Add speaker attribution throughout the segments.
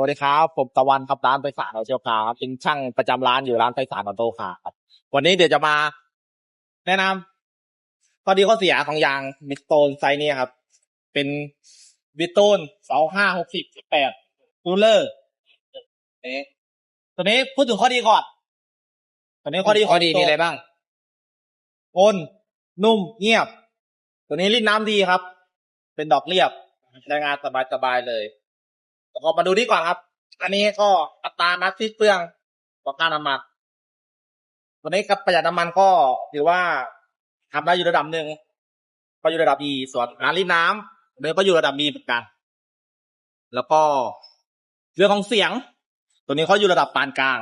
Speaker 1: วัสดีครับ ผมตะวันครับร้านไฟสานออเชียวครับเป็นช่างประจำร้านอยู่ร้านไฟสานออโต้ครับวันนี้เดี๋ยวจะมา แนะนำข้อดีข้อเสียของยางมิสโตนไซส์นี้ครับ เป็นวิสโตนสองห้าหกสิบแปดคูลเลอร์นี่ตัวนี้พูดถึงข้อดีก่อนตัวนี้ข้อดี
Speaker 2: ข้อดี
Speaker 1: ขง
Speaker 2: มีอะไรบ้าง
Speaker 1: ทนนุ่มเงียบ ตัวนี้ลิ้นน้ำดีครับ เป็นดอกเรียบใช้งานสบายๆเลย แล้วก็มาดูนี่ก่อนครับ อันนี้ก็อัตรานัดที่เปลืองต่อการน้ำมันตัวนี้กับประหยัดน้ำมันก็ถือว่าทำได้อยู่ระดับหนึ่งก็อยู่ระดับดีส่วนงานรีดน้ำเดินก็อยู่ระดับดีเหมือนกัน แล้วก็เรื่องของเสียง ตัวนี้เขาอยู่ระดับปานกลาง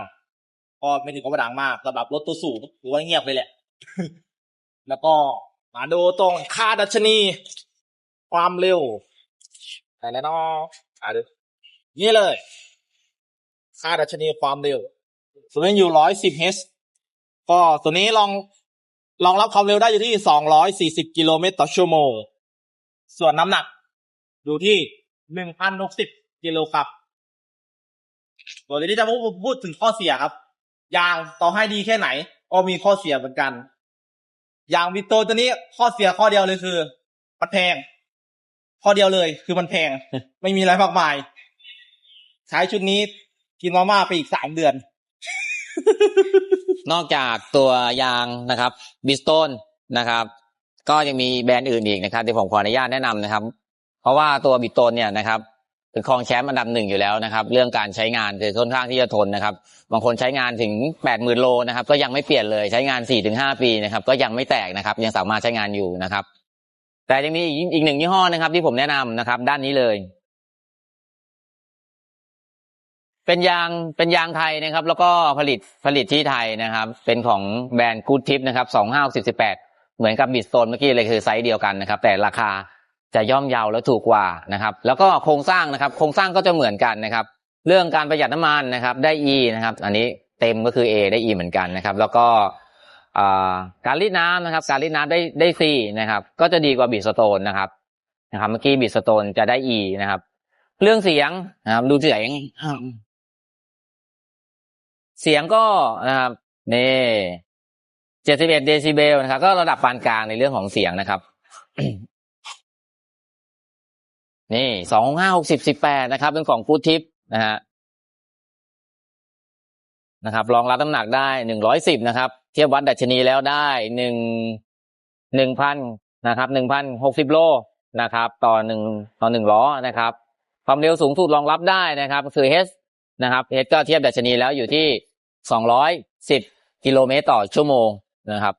Speaker 1: ก็ไม่ถึงกับดังมากสำหรับรถตัวสูงถือว่าเงียบเลยแหละ แล้วก็มาดูตรงค่าดัชนี ความเร็วไหนแล้วเนาะอะดู นี่เลย ค่าดัชนีความเร็วส่วนี้อยู่ร้อยสิบเฮชก็ตัวนี้ลองรองรับความเร็วได้อยู่ที่สองร้อยสี่สิบกิโลเมตรต่อชั่วโมง ส่วนน้ำหนัก อยู่ที่หนึ่งพันหกสิบกิโลครับตัวนี้จะพูดพูดถึงข้อเสียครับ ยางต่อให้ดีแค่ไหนก็มีข้อเสียเหมือนกันยางวิโตตัวนี้ข้อเสียข้อเดียวเลยคือ มันแพง ข้อเดียวเลย คือมันแพง ไม่มีอะไรมากมาย ใช้ชุดนี้กินมาม่าไปอีกสามเดือน
Speaker 2: นอกจากตัวยางนะครับบิสโตนนะครับ ก็ยังมีแบรนด์อื่นอีกนะครับที่ผมขออนุญาตแนะนำนะครับ เพราะว่าตัวบิสโตนเนี่ยนะครับเป็นครองแชมป์อันดับหนึ่งอยู่แล้วนะครับ เรื่องการใช้งานคือค่อนข้างที่จะทนนะครับ บางคนใช้งานถึงแปดหมื่นโลนะครับ ก็ยังไม่เปลี่ยนเลยใช้งานสี่ถึงห้าปีนะครับ ก็ยังไม่แตกนะครับ ยังสามารถใช้งานอยู่นะครับ แต่ยังมีอีกอีกหนึ่งยี่ห้อนะครับ ที่ผมแนะนำนะครับ ด้านนี้เลย เป็นยางเป็นยางไทยนะครับ แล้วก็ผลิตผลิตที่ไทยนะครับ เป็นของแบรนด์กูดทิปนะครับสองห้าสิบสิบแปดเหมือนกับบิดโซนเมื่อกี้เลยคือไซส์เดียวกันนะครับ แต่ราคาจะย่อมเยาวและถูกกว่านะครับ แล้วก็โครงสร้างนะครับ โครงสร้างก็จะเหมือนกันนะครับ เรื่องการประหยัดน้ำมันนะครับ ได้ E นะครับ อันนี้เต็มก็คือ A ได้ E เหมือนกันนะครับ แล้วก็การรีดน้ำนะครับ การรีดน้ำได้ได้ C นะครับ ก็จะดีกว่าบิดสโตนนะครับนะครับ เมื่อกี้บิดสโตนจะได้ E นะครับ เรื่องเสียงนะครับ ดูเสียง เสียงก็นะครับนี่เจ็ดสิบเอ็ดเดซิเบลนะครับ ก็ระดับปานกลางในเรื่องของเสียงนะครับ นี่สองห้าหกสิบสิบแปดนะครับ เป็นของฟูทิปนะฮะนะครับรองรับน้ำหนักได้หนึ่งร้อยสิบนะครับ เทียบวัดดัชนีแล้วได้หนึ่งหนึ่งพันนะครับหนึ่งพันหกสิบโลนะครับ ต่อหนึ่งต่อหนึ่งล้อนะครับ ความเร็วสูงสุดรองรับได้นะครับ คือ H นะครับ H ก็เทียบดัชนีแล้วอยู่ที่ สองร้อยสิบกิโลเมตรต่อชั่วโมงนะครับ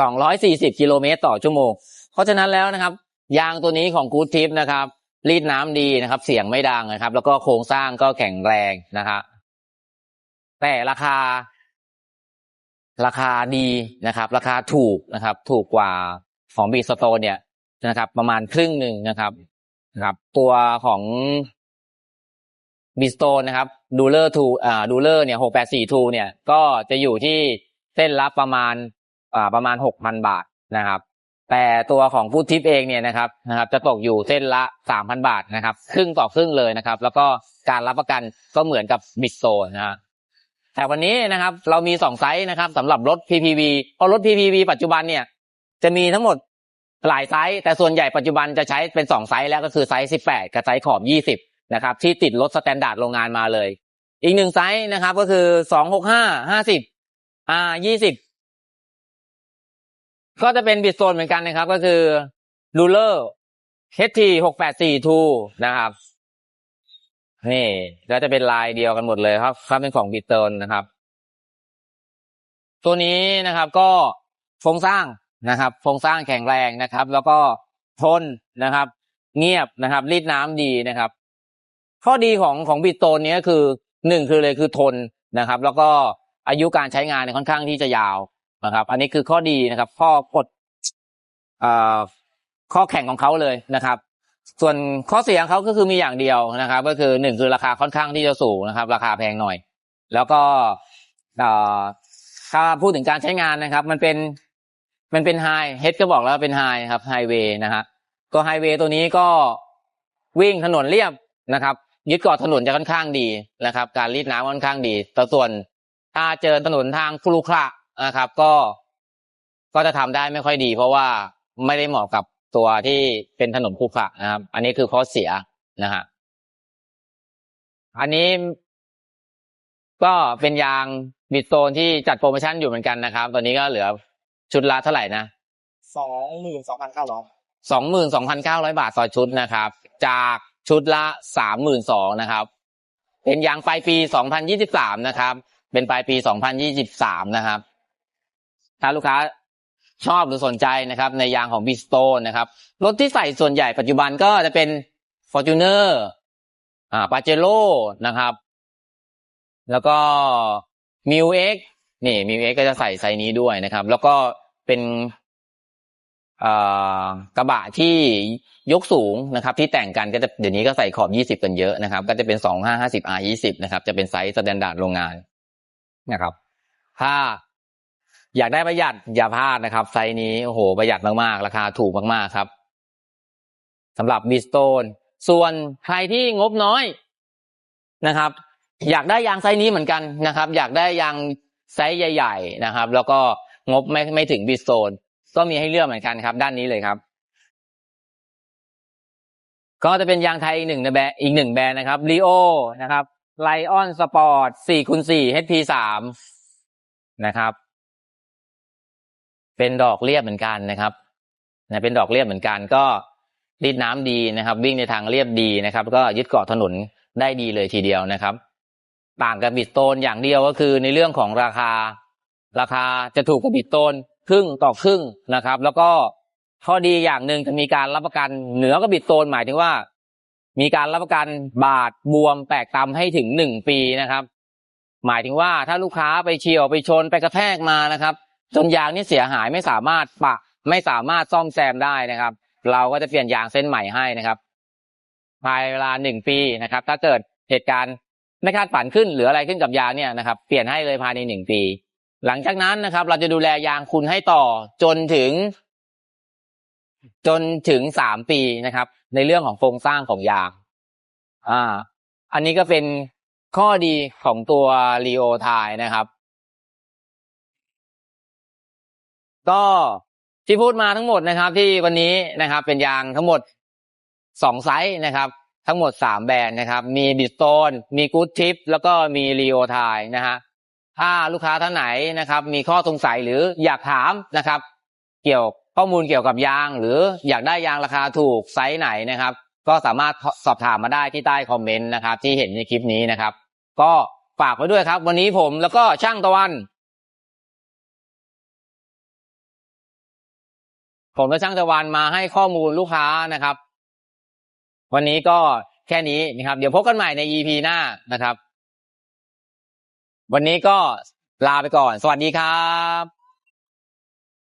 Speaker 2: สองร้อยสี่สิบกิโลเมตรต่อชั่วโมง เพราะฉะนั้นแล้วนะครับ ยางตัวนี้ของกู d ทิปนะครับ รีดน้ำดีนะครับ เสียงไม่ดังนะครับ แล้วก็โครงสร้างก็แข็งแรงนะครับแต่ราคา ราคาดีนะครับ ราคาถูกนะครับ ถูกกว่าของบีสโตเนี่ยนะครับ ประมาณครึ่งหนึ่งนะครับนะครับ ตัวของบีสโตนะครับ ดูเลอร์ทูอ่าดูเลอร์เนี่ยหกแปดสี่ทูเนี่ย ก็จะอยู่ที่เส้นละประมาณอ่าประมาณหกพันบาทนะครับ แต่ตัวของฟูดทิปเองเนี่ยนะครับนะครับ จะตกอยู่เส้นละสามพันบาทนะครับ ครึ่งต่อครึ่งเลยนะครับ แล้วก็การรับประกันก็เหมือนกับบิสโตนะฮะแต่วันนี้นะครับ เรามีสองไซส์นะครับสำหรับรถ PPV เพราะรถ PPV ปัจจุบันเนี่ย จะมีทั้งหมดหลายไซส์แต่ส่วนใหญ่ปัจจุบันจะใช้เป็นสองไซส์แล้วก็คือไซส์สิบแปดกับไซส์ขอบยี่สิบ นะครับ ที่ติดรถสแตนดาร์ดโรงงานมาเลย อีกหนึ่งไซส์นะครับ ก็คือสองหกห้าห้าสิบอ่ายี่สิบก็จะเป็นบิดโซนเหมือนกันนะครับ ก็คือรูเลอร์ HT หกแปดสี่ทูนะครับนี่ก็จะเป็นลายเดียวกันหมดเลยครับครับเป็นของบิดโซนนะครับ ตัวนี้นะครับก็โครงสร้างนะครับโครงสร้างแข็งแรงนะครับ แล้วก็ทนนะครับ เงียบนะครับ รีดน้ำดีนะครับ ข้อดีของของบิดโตนเนี้ยคือหนึ่งคือเลยคือทนนะครับ แล้วก็อายุการใช้งานเนี่ยค่อนข้างที่จะยาวนะครับ อันนี้คือข้อดีนะครับ ข้อกดอ่อข้อแข่งของเขาเลยนะครับ ส่วนข้อเสียของเขาก็คือมีอย่างเดียวนะครับ ก็คือหนึ่งคือราคาค่อนข้างที่จะสูงนะครับ ราคาแพงหน่อย แล้วก็อ่อถ้าพูดถึงการใช้งานนะครับ มันเป็นมันเป็นไฮเฮดก็บอกแล้วเป็นไฮครับไฮเวย์นะฮะก็ไฮเวย์ตัวนี้ก็วิ่งถนนเรียบนะครับ ยึดเกาะถนนจะค่อนข้างดีนะครับ การรีดน้ำค่อนข้างดี แต่ส่วนถ้าเจอถนนทางครุขระนะครับ ก็ก็จะทำได้ไม่ค่อยดี เพราะว่าไม่ได้เหมาะกับตัวที่เป็นถนนครุขระนะครับ อันนี้คือข้อเสียนะฮะอันนี้ก็เป็นยางบิดโซนที่จัดโปรโมชั่นอยู่เหมือนกันนะครับ ตอนนี้ก็เหลือชุดละเท่าไหร่นะ
Speaker 1: สองหมื่นสองพันเก้าร้อย
Speaker 2: สองหมื่นสองพันเก้าร้อยบาทต่อชุดนะครับ จาก ชุดละสามหมื่นสองนะครับ เป็นยางปลายปีสองพันยี่สิบสามนะครับ เป็นปลายปีสองพันยี่สิบสามนะครับ ถ้าลูกค้าชอบหรือสนใจนะครับ ในยางของบิสโตนนะครับ รถที่ใส่ส่วนใหญ่ปัจจุบันก็จะเป็น f o r t u n e r อ่าปาเจโ o นะครับ แล้วก็มิวเอ็กนี่มิวเอ็กก็จะใส่ไซนี้ด้วยนะครับ แล้วก็เป็น กระบะที่ยกสูงนะครับ ที่แต่งกันก็จะเดี๋ยวนี้ก็ใส่ขอบ 20 กันเยอะนะครับ ก็จะเป็น 2550 R 20นะครับ จะเป็นไซส์สแตนดาร์ดโรงงานนะครับ ถ้าอยากได้ประหยัดอย่าพลาดนะครับ ไซส์นี้โอ้โห ประหยัดมากๆ ราคาถูกมากๆครับสำหรับบิสโตนส่วนใครที่งบน้อยนะครับ อยากได้ยางไซส์นี้เหมือนกันนะครับ อยากได้ยางไซส์ใหญ่ ๆ นะครับ แล้วก็งบไม่ไม่ถึงบิสโตน ก็มีให้เลือกเหมือนกันครับ ด้านนี้เลยครับ ก็จะเป็นยางไทยอีกหนึ่งแบรนด์อีกหนึ่งแบรนด์นะครับลีโอนะครับไลออนสปอร์ตสี่คูณสี่ HP สามนะครับ เป็นดอกเรียบเหมือนกันนะครับนะเป็นดอกเรียบเหมือนกันก็รีดน้ำดีนะครับ วิ่งในทางเรียบดีนะครับ ก็ยึดเกาะถนนได้ดีเลยทีเดียวนะครับ ต่างกับบิดโตนอย่างเดียวก็คือในเรื่องของราคา ราคาจะถูกกว่าบิดโตน ครึ่งต่อครึ่งนะครับ แล้วก็ข้อดีอย่างหนึ่งจะมีการรับประกันเหนือกับบิดโตนหมายถึงว่า มีการรับประกันบาดบวมแตกตำให้ถึงหนึ่งปีนะครับ หมายถึงว่าถ้าลูกค้าไปเฉียวไปชนไปกระแทกมานะครับ จนยางนี่เสียหายไม่สามารถปะไม่สามารถซ่อมแซมได้นะครับ เราก็จะเปลี่ยนยางเส้นใหม่ให้นะครับ ภายในเวลาหนึ่งปีนะครับ ถ้าเกิดเหตุการณ์ไม่คาดฝันขึ้นหรืออะไรขึ้นกับยางเนี่ยนะครับ เปลี่ยนให้เลยภายในหนึ่งปี หลังจากนั้นนะครับ เราจะดูแลยางคุณให้ต่อจนถึง จนถึงสามปีนะครับ ในเรื่องของโครงสร้างของยาง อ่า อันนี้ก็เป็นข้อดีของตัวรีโอทายนะครับ ก็ที่พูดมาทั้งหมดนะครับ ที่วันนี้นะครับ เป็นยางทั้งหมดสองไซส์นะครับ ทั้งหมดสามแบรนด์นะครับ มีบิสโตนมีกู๊ดทิปแล้วก็มีรีโอทายนะฮะ ถ้าลูกค้าท่านไหนนะครับ มีข้อสงสัยหรืออยากถามนะครับ เกี่ยวข้อมูลเกี่ยวกับยาง หรืออยากได้ยางราคาถูกไซส์ไหนนะครับ ก็สามารถสอบถามมาได้ที่ใต้คอมเมนต์นะครับ ที่เห็นในคลิปนี้นะครับ ก็ฝากไว้ด้วยครับ วันนี้ผมแล้วก็ช่างตะวัน ผมและช่างตะวันมาให้ข้อมูลลูกค้านะครับ วันนี้ก็แค่นี้นะครับ เดี๋ยวพบกันใหม่ใน EP หน้านะครับ วันนี้ก็ลาไปก่อน สวัสดีครับ